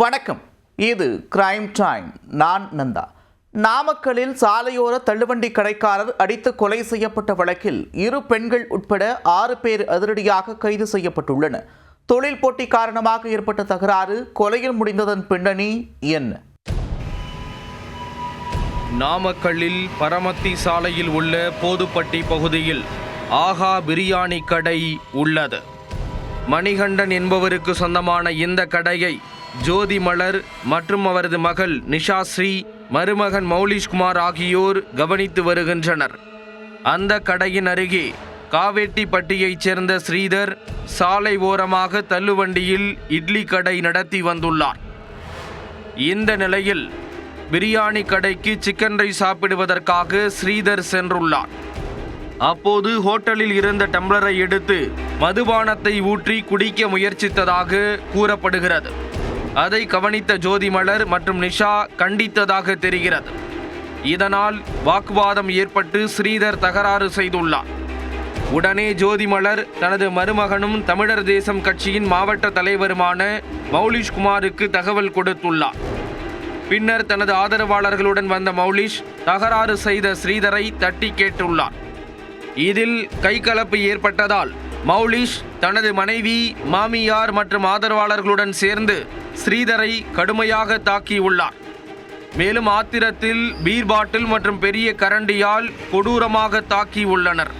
வணக்கம். இது crime time நான் நந்தா. நாமக்கலில் சாலையோர தள்ளுவண்டி கடைக்காரர் அடித்து கொலை செய்யப்பட்ட வழக்கில் இரு பெண்கள் உட்பட ஆறு பேர் அதிரடியாக கைது செய்யப்பட்டுள்ளனர். தொழில் போட்டி காரணமாக ஏற்பட்ட தகராறு கொலையில் முடிந்ததன் பின்னணி என்ன? நாமக்கல்லில் பரமத்தி சாலையில் உள்ள போதுப்பட்டி பகுதியில் ஆகா பிரியாணி கடை உள்ளது. மணிகண்டன் என்பவருக்கு சொந்தமான இந்த கடையை ஜோதி மலர் மற்றும் அவரது மகள் நிஷாஸ்ரீ மருமகன் மௌலிஷ்குமார் ஆகியோர் கவனித்து வருகின்றனர். அந்த கடையின் அருகே காவேட்டிப்பட்டியைச் சேர்ந்த ஸ்ரீதர் சாலை ஓரமாக தள்ளுவண்டியில் இட்லி கடை நடத்தி வந்துள்ளார். இந்த நிலையில் பிரியாணி கடைக்கு சிக்கன் ரைஸ் சாப்பிடுவதற்காக ஸ்ரீதர் சென்றுள்ளார். அப்போது ஹோட்டலில் இருந்த டம்ளரை எடுத்து மதுபானத்தை ஊற்றி குடிக்க முயற்சித்ததாக கூறப்படுகிறது. அதை கவனித்த ஜோதிமலர் மற்றும் நிஷா கண்டித்ததாக தெரிகிறது. இதனால் வாக்குவாதம் ஏற்பட்டு ஸ்ரீதர் தகராறு செய்துள்ளார். உடனே ஜோதிமலர் தனது மருமகனும் தமிழர் தேசம் கட்சியின் மாவட்ட தலைவருமான மௌலிஷ்குமாருக்கு தகவல் கொடுத்துள்ளார். பின்னர் தனது ஆதரவாளர்களுடன் வந்த மௌலிஷ் தகராறு செய்த ஸ்ரீதரை தட்டி கேட்டுள்ளார். இதில் கைகலப்பு ஏற்பட்டதால் மௌலிஷ் தனது மனைவி மாமியார் மற்றும் ஆதரவாளர்களுடன் சேர்ந்து ஸ்ரீதரை கடுமையாக தாக்கியுள்ளார். மேலும் ஆத்திரத்தில் பீர் பாட்டில் மற்றும் பெரிய கரண்டியால் கொடூரமாக தாக்கியுள்ளனர்.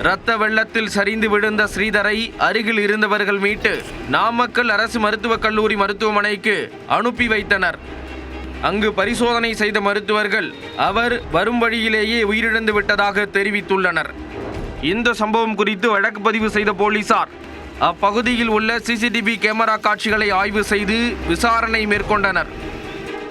இரத்த வெள்ளத்தில் சரிந்து விழுந்த ஸ்ரீதரை அருகில் இருந்தவர்கள் மீட்டு நாமக்கல் அரசு மருத்துவக் கல்லூரி மருத்துவமனைக்கு அனுப்பி வைத்தனர். அங்கு பரிசோதனை செய்த மருத்துவர்கள் அவர் வரும் வழியிலேயே உயிரிழந்து விட்டதாக தெரிவித்துள்ளனர். இந்த சம்பவம் குறித்து வழக்கு பதிவு செய்த போலீசார் அப்பகுதியில் உள்ள சிசிடிவி கேமரா காட்சிகளை ஆய்வு செய்து விசாரணை மேற்கொண்டனர்.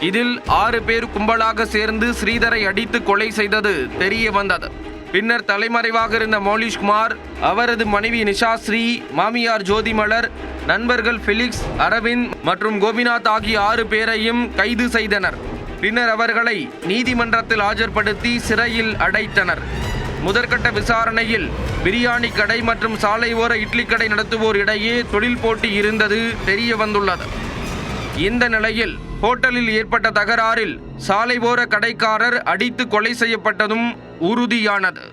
இதில் ஆறு பேர் கும்பலாக சேர்ந்து ஸ்ரீதரை அடித்து கொலை செய்தது தெரிய வந்தது. பின்னர் தலைமறைவாக இருந்த மௌலிஷ்குமார் அவரது மனைவி நிஷா ஸ்ரீ மாமியார் ஜோதிமலர் நண்பர்கள் ஃபெலிக்ஸ் அரவிந்த் மற்றும் கோபிநாத் ஆகிய ஆறு பேரையும் கைது செய்தனர். பின்னர் அவர்களை நீதிமன்றத்தில் ஆஜர்படுத்தி சிறையில் அடைத்தனர். முதற்கட்ட விசாரணையில் பிரியாணி கடை மற்றும் சாலை ஓர இட்லி கடை நடத்துவோர் இடையே தொழில் போட்டி இருந்தது தெரிய வந்துள்ளது. இந்த நிலையில் ஹோட்டலில் ஏற்பட்ட தகராறில் சாலை ஓர கடைக்காரர் அடித்து கொலை செய்யப்பட்டதும் உறுதியானது.